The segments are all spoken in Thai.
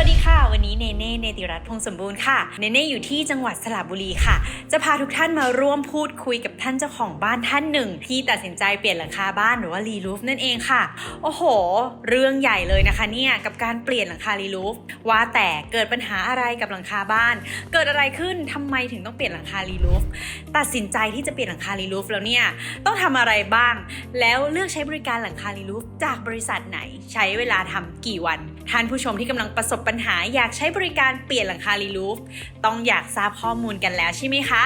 วัสดีค่ะ วันนี้เนเน่เนติรัตน์พงสมบูรณ์ค่ะ เนเน่อยู่ที่จังหวัดสระบุรีค่ะ จะพาทุกท่านมาร่วมพูดคุยกับท่านเจ้าของบ้านท่านหนึ่ง ที่ตัดสินใจเปลี่ยนหลังคาบ้านหรือว่ารีลูฟนั่นเองค่ะ โอ้โห เรื่องใหญ่เลยนะคะเนี่ยกับการเปลี่ยนหลังคารีลูฟว่าแต่เกิดปัญหาอะไรกับหลังคาบ้าน เกิดอะไรขึ้นทำไมถึงต้องเปลี่ยนหลังคารีลูฟตัดสินใจที่จะเปลี่ยนหลังคารีลูฟแล้วเนี่ยต้องทำอะไรบ้าง แล้วเลือกใช้บริการหลังคารีลูฟจากบริษัทไหน ใช้เวลาทำกี่วัน ท่านผู้ชมที่กำลังประสบปัญหาอยากใช้บริการเปลี่ยนหลังคารีลูฟต้องอยากทราบข้อมูลกันแล้วใช่ไหมคะ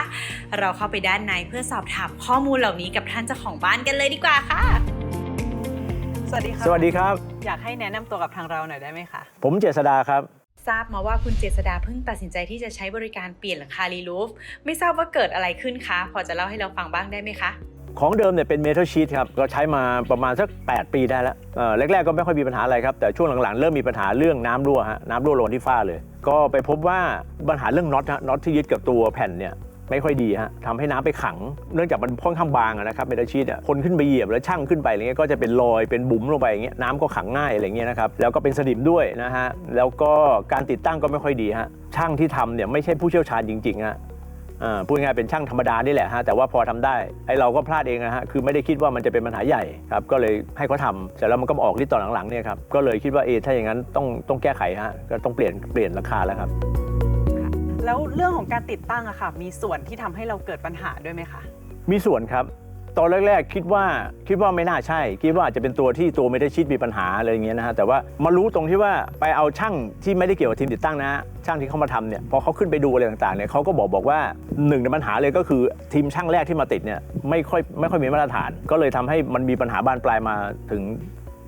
เราเข้าไปด้านในเพื่อสอบถามข้อมูลเหล่านี้กับท่านเจ้าของบ้านกันเลยดีกว่าค่ะ สวัสดีค่ะสวัสดีครับ อยากให้แนะนำตัวกับทางเราหน่อยได้ไหมคะ ผมเจษดาครับ ทราบมาว่าคุณเจษดาเพิ่งตัดสินใจที่จะใช้บริการเปลี่ยนหลังคารีลูฟไม่ทราบว่าเกิดอะไรขึ้นคะ พอจะเล่าให้เราฟังบ้างได้ไหมคะ ของเดิมเนี่ยเป็นเมทัลชีตครับก็ใช้มาประมาณสัก 8 ปีได้แล้วเออแรกๆก็ไม่ค่อยมีปัญหาอะไรครับ แต่ช่วงหลังๆ เริ่มมีปัญหาเรื่องน้ำรั่วฮะน้ำรั่วลงที่ฝ้าเลย ก็ไปพบว่าปัญหาเรื่องน็อตฮะน็อตที่ยึดกับตัวแผ่นเนี่ยไม่ค่อยดีฮะทำให้น้ำไปขัง เนื่องจากมันค่อนข้างบางนะครับเมทัลชีตอะคนขึ้นไปเหยียบแล้วช่างขึ้นไปอะไรเงี้ยก็จะเป็นรอยเป็นบุ๋มลงไปอย่างเงี้ยน้ำก็ขังง่ายอะไรเงี้ยนะครับแล้วก็เป็นสนิมด้วยนะฮะแล้วก็การติดตั้งก็ไม่ค่อยดีฮะช่างที่ทำเนี่ยไม่ใช่ผู้เชี่ยวชาญจริงๆฮะ พูดง่ายๆเป็นช่างธรรมดานี่แหละฮะแต่ว่าพอทำได้ไอเราก็พลาดเองนะฮะคือไม่ได้คิดว่ามันจะเป็นปัญหาใหญ่ครับก็เลยให้เขาทำเสร็จแล้วมันก็มาออกที่ตอนหลังๆเนี่ยครับก็เลยคิดว่าเออถ้าอย่างนั้นต้องต้องแก้ไขฮะก็ต้องเปลี่ยนเปลี่ยนราคาแล้วครับ แล้วเรื่องของการติดตั้งอะค่ะมีส่วนที่ทำให้เราเกิดปัญหาด้วยไหมคะมีส่วนครับ ตอนแรกๆ คิดว่าคิดว่าไม่น่าใช่ คิดว่าอาจจะเป็นตัวที่ตัวไม่ได้ชิดมีปัญหาอะไรอย่างเงี้ยนะฮะแต่ว่ามารู้ตรงที่ว่าไปเอาช่างที่ไม่ได้เกี่ยวกับทีมติดตั้งนะช่างที่เขามาทำเนี่ยพอเขาขึ้นไปดูอะไรต่างๆเนี่ยเขาก็บอกบอกว่าหนึ่งในปัญหาเลยก็คือทีมช่างแรกที่มาติดเนี่ยไม่ค่อยไม่ค่อยมีมาตรฐาน ก็เลยทำให้มันมีปัญหาบานปลายมาถึง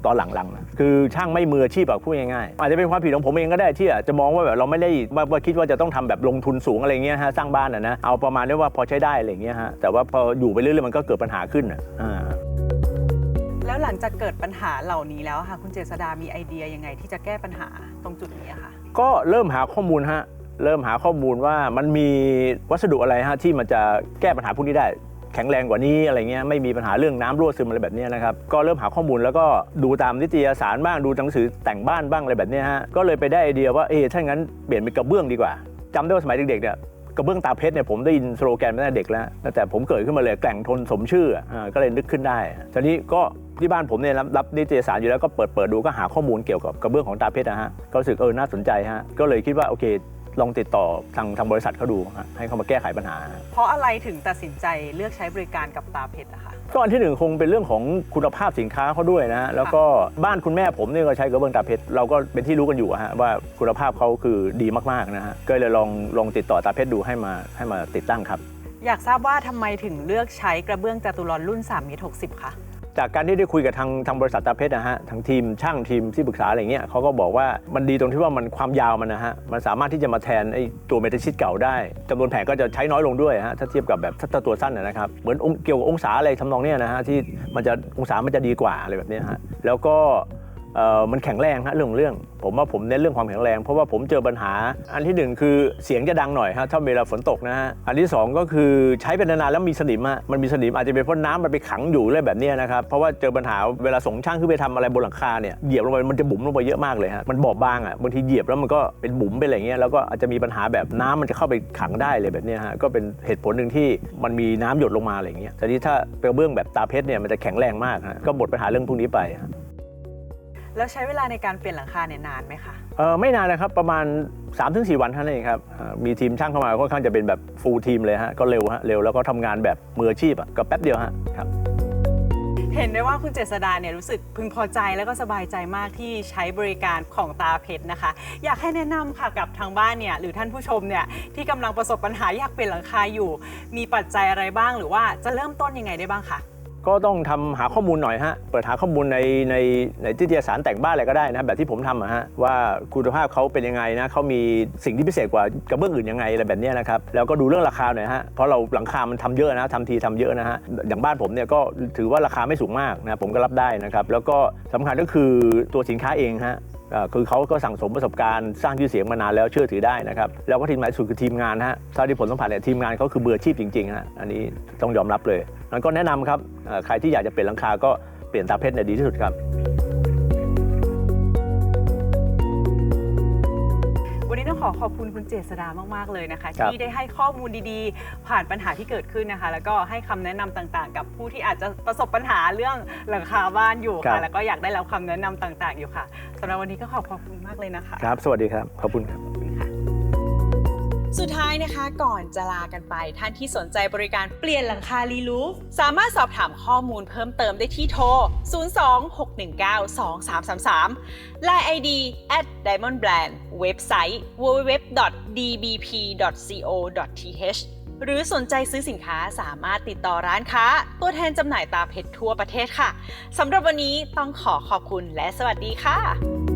ตอนหลังๆนะคือช่างไม่มืออาชีพแบบพูดง่ายๆอาจจะเป็นความผิดของผมเองก็ได้ที่อาจจะมองว่าแบบเราไม่ได้ว่าว่าคิดว่าจะต้องทำแบบลงทุนสูงอะไรเงี้ยฮะสร้างบ้านอะนะเอาประมาณนี้ว่าพอใช้ได้อะไรเงี้ยฮะแต่ว่าพออยู่ไปเรื่อยๆมันก็เกิดปัญหาขึ้นอะอ่าแล้วหลังจากเกิดปัญหาเหล่านี้แล้วอะค่ะคุณเจษดามีไอเดียยังไงที่จะแก้ปัญหาตรงจุดนี้อะค่ะ ก็เริ่มหาข้อมูลฮะเริ่มหาข้อมูลว่ามันมีวัสดุอะไรฮะที่มันจะแก้ปัญหาพวกนี้ได้ แข็งแรงกว่านี้อะไรเงี้ยไม่มีปัญหาเรื่องน้ำรั่วซึมอะไรแบบนี้นะครับก็เริ่มหาข้อมูลแล้วก็ดูตามนิตยสารบ้างดูหนังสือแต่งบ้านบ้างอะไรแบบนี้ฮะก็เลยไปได้ไอเดียว่าเออถ้างั้นเปลี่ยนเป็นกระเบื้องดีกว่าจำได้ว่าสมัยเด็กๆเนี่ยกระเบื้องตาเพชรเนี่ยผมได้ยินสโลแกนมาตั้งแต่เด็กแล้วแต่ผมเกิดขึ้นมาเลยแกร่งทนสมชื่ออ่าก็เลยนึกขึ้นได้ทีนี้ก็ที่บ้านผมเนี่ยรับรับนิตยสารอยู่แล้วก็เปิดเปิดดูก็หาข้อมูลเกี่ยวกับกระเบื้องของตาเพชรนะฮะก็รู้สึกเออน่าสนใจฮะก็เลยคิดว่าโอเค ลองติดต่อทางทางบริษัทเขาดูฮะให้เขามาแก้ไขปัญหา เพราะอะไรถึงตัดสินใจเลือกใช้บริการกับตาเพชรอะคะ ก็อันที่หนึ่งคงเป็นเรื่องของคุณภาพสินค้าเขาด้วยนะฮะแล้วก็บ้านคุณแม่ผมเนี่ยก็ใช้กระเบื้องตาเพชรเราก็เป็นที่รู้กันอยู่อะฮะว่าคุณภาพเขาคือดีมากๆนะฮะก็เลยลองลองติดต่อตาเพชรดูให้มาให้มาติดตั้งครับ อยากทราบว่าทำไมถึงเลือกใช้กระเบื้องจตุรัสรุ่น3เมตร60คะ จากการที่ได้คุยกับทางทางบริษัทตาเพชรนะฮะทางทีมช่างทีมที่ปรึกษาอะไรเงี้ยเขาก็บอกว่ามันดีตรงที่ว่ามันความยาวมันนะฮะมันสามารถที่จะมาแทนไอ้ตัวเมทัลชีตเก่าได้จำนวนแผงก็จะใช้น้อยลงด้วยฮะถ้าเทียบกับแบบถ้าตัวสั้นนะครับเหมือนองเกี่ยวกับองศาอะไรทำนองเนี้ยนะฮะที่มันจะองศามันจะดีกว่าอะไรแบบเนี้ยฮะแล้วก็ มันแข็งแรงฮะเรื่องเรื่อง ผมว่าผมเน้นเรื่องความแข็งแรง เพราะว่าผมเจอปัญหา อันที่หนึ่งคือเสียงจะดังหน่อยฮะถ้าเวลาฝนตกนะฮะอันที่สองก็คือใช้เป็นนานๆแล้วมีสนิมฮะมันมีสนิมอาจจะเป็นเพราะน้ำมันไปขังอยู่อะไรแบบนี้นะครับเพราะว่าเจอปัญหาเวลาส่งช่างขึ้นไปทำอะไรบนหลังคาเนี่ยเหยียบลงไปมันจะบุ๋มลงไปเยอะมากเลยฮะมันบอบบางอะบางทีเหยียบแล้วมันก็เป็นบุ๋มไปอะไรเงี้ยแล้วก็อาจจะมีปัญหาแบบน้ำมันจะเข้าไปขังได้เลยแบบนี้ฮะก็เป็นเหตุผลหนึ่งที่มันมีน้ำหยดลงมาอะไรเงี้ยแต่ที่ถ้าเป็นเบื้องแบบตาเพชรเนี่ยมันจะแข็งแรงมากฮะก็หมดปัญหาเรื่องพวกนี้ไป แล้วใช้เวลาในการเปลี่ยนหลังคาเนี่ยนานไหมคะเออไม่นานนะครับประมาณ 3-4 วันเท่านั้นเองครับเอ่อมีทีมช่างเข้ามาค่อนข้างจะเป็นแบบฟูลทีมเลยฮะก็เร็วฮะเร็วแล้วก็ทำงานแบบมืออาชีพอะก็แป๊บเดียวฮะครับ เห็นได้ว่าคุณเจษดาเนี่ยรู้สึกพึงพอใจแล้วก็สบายใจมากที่ใช้บริการของตาเพชรนะคะ อยากให้แนะนำค่ะกับทางบ้านเนี่ยหรือท่านผู้ชมเนี่ยที่กำลังประสบปัญหาอยากเปลี่ยนหลังคาอยู่ มีปัจจัยอะไรบ้างหรือว่าจะเริ่มต้นยังไงได้บ้างคะ ก็ต้องทำหาข้อมูลหน่อยฮะ เปิดหาข้อมูลในในในนิตยสารแต่งบ้านอะไรก็ได้นะแบบที่ผมทำอะฮะว่าคุณภาพเขาเป็นยังไงนะเขามีสิ่งที่พิเศษกว่ากระเบื้องอื่นยังไงอะไรแบบนี้นะครับแล้วก็ดูเรื่องราคาหน่อยฮะเพราะเราหลังคา มันทำเยอะนะทำทีทำเยอะนะฮะอย่างบ้านผมเนี่ยก็ถือว่าราคาไม่สูงมากนะผมก็รับได้นะครับแล้วก็สำคัญก็คือตัวสินค้าเองฮะคือเขาก็สั่งสมประสบการณ์สร้างชื่อเสียงมานานแล้วเชื่อถือได้นะครับ แล้วก็ทีมหมายสุดคือทีมงานฮะเท่าที่ผลสัมผัสเนี่ยทีมงานเขาคือเบอร์อชีพจริงๆฮะอันนี้ต้องยอมรับเลย นั้นก็แนะนำครับอ่าใครที่อยากจะเปลี่ยนหลังคาก็เปลี่ยนตาเพชรเนี่ยดีที่สุดครับขอขอบคุณคุณเจษดามาก ๆ เลยนะคะ ครับที่ได้ให้ข้อมูลดีๆ ผ่านปัญหาที่เกิดขึ้นนะคะ แล้วก็ให้คำแนะนำต่างๆ กับผู้ที่อาจจะประสบปัญหาเรื่องหลังคาบ้านอยู่ครัค่ะ บ แล้วก็อยากได้รับคำแนะนำต่างๆ อยู่ค่ะสำหรับวันนี้ก็ขอบขอบคุณมากเลยนะคะ ครับ สวัสดีครับ ขอบคุณครับ สุดท้ายนะคะก่อนจะลากันไป ท่านที่สนใจบริการเปลี่ยนหลังคารีลูฟ สามารถสอบถามข้อมูลเพิ่มเติมได้ที่โทร 026192333 Line ID at Diamond Brand เว็บไซต์ www.dbp.co.th หรือสนใจซื้อสินค้าสามารถติดต่อร้านค้า ตัวแทนจำหน่ายตาเพชรทั่วประเทศค่ะสำหรับวันนี้ต้องขอขอบคุณและสวัสดีค่ะ